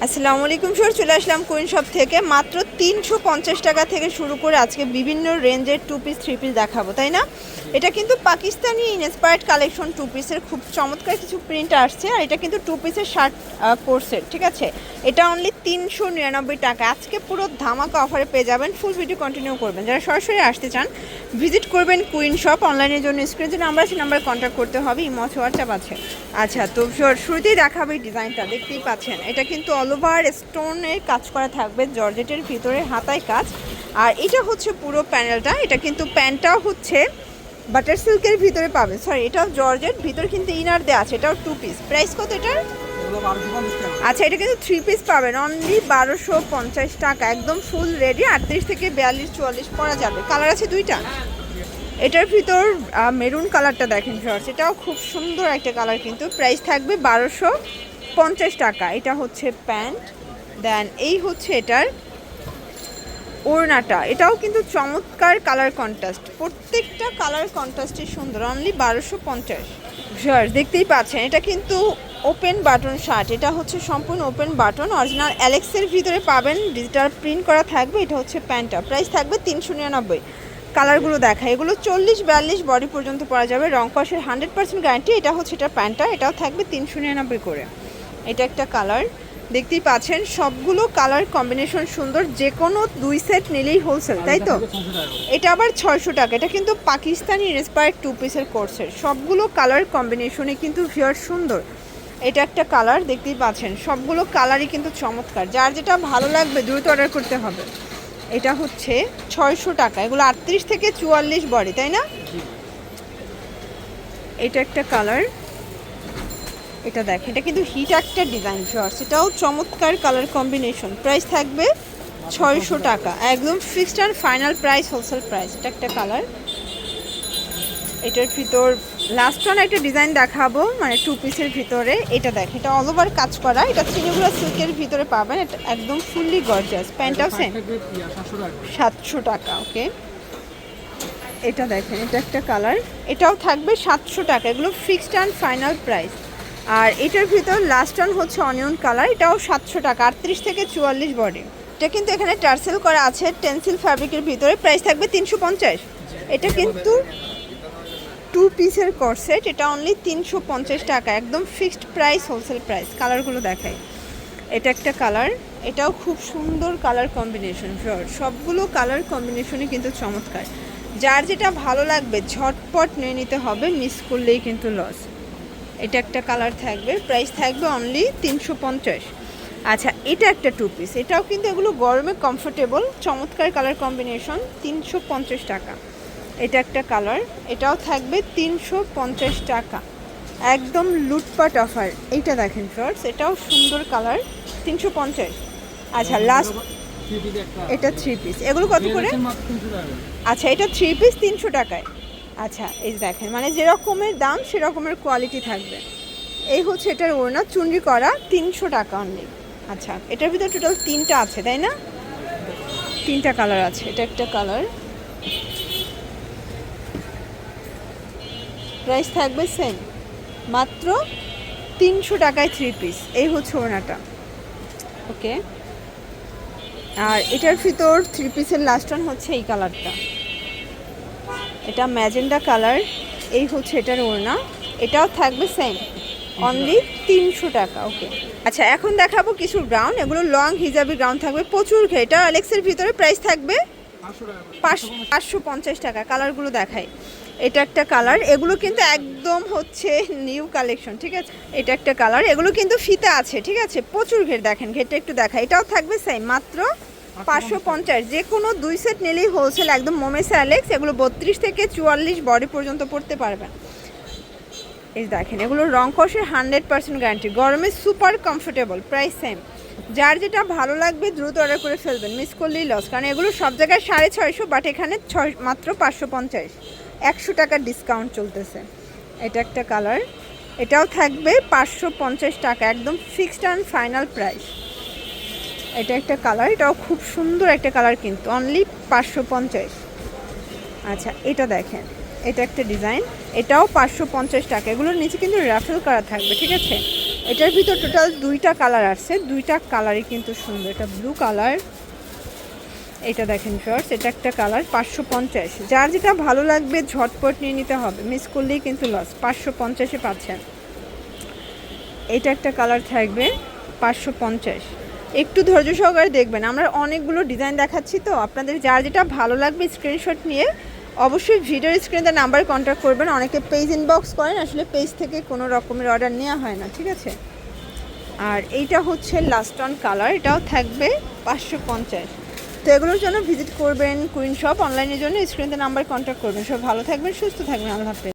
আসসালামু আলাইকুম স্যার চলে আসলাম কুইন শপ থেকে। মাত্র তিনশো পঞ্চাশ টাকা থেকে শুরু করে আজকে বিভিন্ন রেঞ্জের টু পিস থ্রি পিস দেখাবো, তাই না? এটা কিন্তু পাকিস্তানি ইনস্পায়ার্ড কালেকশন টু পিসের খুব চমৎকার কিছু প্রিন্ট আসছে, আর এটা কিন্তু টু পিসের শার্ট কোর্সের ঠিক আছে? এটা অনলি তিনশো নিরানব্বই টাকা। আজকে পুরো ধামাকা অফারে পেয়ে যাবেন। ফুল ভিডিও কন্টিনিউ করবেন। যারা সরাসরি আসতে চান ভিজিট করবেন কুইন শপ অনলাইনের জন্য। স্ক্রিন যে নাম্বার আছে নাম্বার কন্ট্যাক্ট করতে হবে। ইমচ হোয়াটসঅ্যাপ আছে। আচ্ছা তো শুর- শুরুতেই দেখাবে এই ডিজাইনটা দেখতেই পাচ্ছেন। এটা কিন্তু অল ওভার স্টোনের কাজ করা থাকবে জর্জেটের ভিতরে হাতায় কাজ। আর এটা হচ্ছে পুরো প্যানেলটা এটা কিন্তু প্যান্টটাও হচ্ছে বাটার সিল্কের ভিতরে পাবেন সরি এটাও জর্জেট ভিতরে কিন্তু ইনার দেওয়া আছে এটাও টু পিস প্রাইস কত এটার? আচ্ছা এটা কিন্তু থ্রি পিস পাবেন। অনলি বারোশো পঞ্চাশ টাকা একদম ফুল রেডি আটত্রিশ থেকে বিয়াল্লিশ চুয়াল্লিশ পরা যাবে। কালার আছে দুইটা? এটার ভিতর মেরুন কালারটা দেখেন শর্টস এটাও খুব সুন্দর একটা কালার কিন্তু। প্রাইস থাকবে বারোশো পঞ্চাশ টাকা, এটা হচ্ছে প্যান্ট। দেন এই হচ্ছে এটার ওড়নাটা। এটাও কিন্তু চমৎকার কালার কন্ট্রাস্ট। প্রত্যেকটা কালার কন্ট্রাস্টই সুন্দর। অনলি বারোশো পঞ্চাশ। ভিউয়ার্স, দেখতেই পাচ্ছেন, এটা কিন্তু ওপেন বাটন শার্ট। এটা হচ্ছে সম্পূর্ণ ওপেন বাটন। অরিজিনাল অ্যালেক্সের ভিতরে পাবেন, ডিজিটাল প্রিন্ট করা থাকবে। এটা হচ্ছে প্যান্টটা। প্রাইস থাকবে তিনশো নিরানব্বই। কালারগুলো দেখা। এগুলো চল্লিশ, বিয়াল্লিশ বডি পর্যন্ত পরা যাবে। রং কষের হান্ড্রেড পার্সেন্ট গ্যারান্টি। এটা হচ্ছে এটা প্যান্টটা। এটাও থাকবে তিনশো নিরানব্বই করে। এটা একটা কালার। দেখতেই পাচ্ছেন সবগুলো কালার কম্বিনেশন সুন্দর যে কোনো দুই সেট নিলেই হোলসেল তাই তো? এটা আবার ছয়শো টাকা এটা কিন্তু পাকিস্তানি ইন্সপায়ার্ড টু পিসের কোর্সের সবগুলো কালার কম্বিনেশনে কিন্তু ভিয়ার সুন্দর। এটা একটা কালার দেখতেই পাচ্ছেন সবগুলো কালারই কিন্তু চমৎকার। যার যেটা ভালো লাগবে দ্রুত অর্ডার করতে হবে। এটা হচ্ছে ছয়শো টাকা এগুলো আটত্রিশ থেকে চুয়াল্লিশ বড়ে তাই না? এটা একটা কালার। এটা দেখ, এটা কিন্তু হিট একটা ডিজাইন শর্টস এটাও চমৎকার কালার কম্বিনেশন প্রাইস থাকবে ছয়শো টাকা। একদম fixed and final price wholesale price এটা একটা কালার এটার ভিতর লাস্ট ওয়ান একটা ডিজাইন দেখাবো মানে টু পিসের ভিতরে। এটা দেখ, এটা অল ওভার কাজ করা। এটা চিনিগুলো সিল্কের ভিতরে পাবেন। এটা একদম ফুললি গর্জাস প্যান্টটাও সেম সাতশো টাকা ওকে এটা দেখেন, এটা একটা কালার এটাও থাকবে সাতশো টাকা। এগুলো ফিক্সড অ্যান্ড ফাইনাল প্রাইস আর এটার ভিতর লাস্ট ওয়ান হচ্ছে অনিয়ন কালার এটাও সাতশো টাকা, আটত্রিশ থেকে চুয়াল্লিশ বডি এটা কিন্তু এখানে টার্সেল করা আছে টেন্সিল ফ্যাব্রিকের ভিতরে প্রাইস থাকবে তিনশো পঞ্চাশ। এটা কিন্তু টু পিসের করসেট এটা অনলি তিনশো পঞ্চাশ টাকা, একদম ফিক্সড প্রাইস হোলসেল প্রাইস কালারগুলো দেখায় এটা একটা কালার এটাও খুব সুন্দর কালার কম্বিনেশন সবগুলো কালার কম্বিনেশনই কিন্তু চমৎকার। যার যেটা ভালো লাগবে, ঝটপট নিয়ে নিতে হবে মিস করলেই কিন্তু লস এটা একটা কালার থাকবে প্রাইস থাকবে অনলি তিনশো পঞ্চাশ। আচ্ছা এটা একটা টু পিস এটাও কিন্তু এগুলো গরমে কমফোর্টেবল চমৎকার কালার কম্বিনেশন তিনশো পঞ্চাশ টাকা। এটা একটা কালার এটাও থাকবে তিনশো পঞ্চাশ টাকা। একদম লুটপাট অফার এইটা দেখেন ফ্রডস এটাও সুন্দর কালার তিনশো পঞ্চাশ। আচ্ছা লাস্ট এটা থ্রি পিস এগুলো কত করে? আচ্ছা এটা থ্রি পিস তিনশো টাকায়। আচ্ছা এই দেখেন মানে যেরকমের দাম, সেরকমের কোয়ালিটি থাকবে। এই হচ্ছে এটার ওড়না, চুনরি করা তিনশো টাকা অনলি আচ্ছা এটার ভিতরে টোটাল তিনটা আছে, তাই না? তিনটা কালার আছে, এটা একটা কালার প্রাইস থাকবে সেম মাত্র তিনশো টাকায় থ্রি পিস এই হচ্ছে ওড়নাটা। ওকে আর এটার ভিতর থ্রি পিসের লাস্ট ওয়ান হচ্ছে এই কালারটা এটা ম্যাজেন্ডা কালার, এই হচ্ছে এটার ওড়না। এটাও থাকবে সেম অনলি তিনশো টাকা ওকে আচ্ছা এখন দেখাবো কিছু গ্রাউন এগুলো লং হিজাবি গ্রাউন থাকবে, প্রচুর এটা অ্যালেক্সের ভিতরে প্রাইস থাকবে পাঁচ- পাঁচশো পঞ্চাশ টাকা কালারগুলো দেখাই। এটা একটা কালার এগুলো কিন্তু একদম হচ্ছে নিউ কালেকশন ঠিক আছে? এটা একটা কালার এগুলো কিন্তু ফিতা আছে, ঠিক আছে? প্রচুর ঘের, দেখেন, ঘেরটা একটু দেখা এটাও থাকবে সেম মাত্র পাঁচশো পঞ্চাশ যে কোনো দুই সেট নিলেই হোলসেল একদম মোমেস অ্যালেক্স এগুলো বত্রিশ থেকে চুয়াল্লিশ বডি পর্যন্ত পড়তে পারবেন। এই দেখেন, এগুলো রং কষের হান্ড্রেড পার্সেন্ট গ্যারান্টি গরমে সুপার কমফোর্টেবল প্রাইস সেম যার যেটা ভালো লাগবে দ্রুত অর্ডার করে ফেলবেন মিস করলেই লস কারণ এগুলো সব জায়গায় সাড়ে ছয়শো বাট এখানে ছয়, মাত্র পাঁচশো পঞ্চাশ। একশো টাকার ডিসকাউন্ট চলতেছে। এটা একটা কালার এটাও থাকবে পাঁচশো পঞ্চাশ টাকা, একদম ফিক্সড অ্যান্ড ফাইনাল প্রাইস এটা একটা কালার, এটাও খুব সুন্দর একটা কালার কিন্তু অনলি পাঁচশো পঞ্চাশ। আচ্ছা এটা দেখেন, এটা একটা ডিজাইন, এটাও পাঁচশো পঞ্চাশ টাকা। এগুলোর নিচে কিন্তু র্যাফেল কালার থাকবে, ঠিক আছে? এটার ভিতর টোটাল দুইটা কালার আসছে, দুইটা কালারই কিন্তু সুন্দর, এটা ব্লু কালার। এটা দেখেন শর্টস এটা একটা কালার, পাঁচশো পঞ্চাশ। যার যেটা ভালো লাগবে, ঝটপট নিয়ে নিতে হবে মিস করলেই কিন্তু লস পাঁচশো পঞ্চাশে পাচ্ছেন। এটা একটা কালার থাকবে, পাঁচশো পঞ্চাশ। একটু ধৈর্য সহকারে দেখবেন। আমরা অনেকগুলো ডিজাইন দেখাচ্ছি তো। আপনাদের যার যেটা ভালো লাগবে স্ক্রিনশট নিয়ে অবশ্যই ভিডিওর স্ক্রিনে নাম্বার কন্ট্যাক্ট করবেন। অনেকে পেজ ইনবক্স করেন, আসলে পেজ থেকে কোনো রকমের অর্ডার নেওয়া হয় না, ঠিক আছে? আর এইটা হচ্ছে লাস্ট অন কালার এটাও থাকবে পাঁচশো পঞ্চাশ। তো এগুলোর জন্য ভিজিট করবেন কুইন শপ অনলাইনের জন্য স্ক্রিনে নাম্বার কন্ট্যাক্ট করবেন। সব ভালো থাকবেন, সুস্থ থাকবেন, আল্লাহ হাফেজ।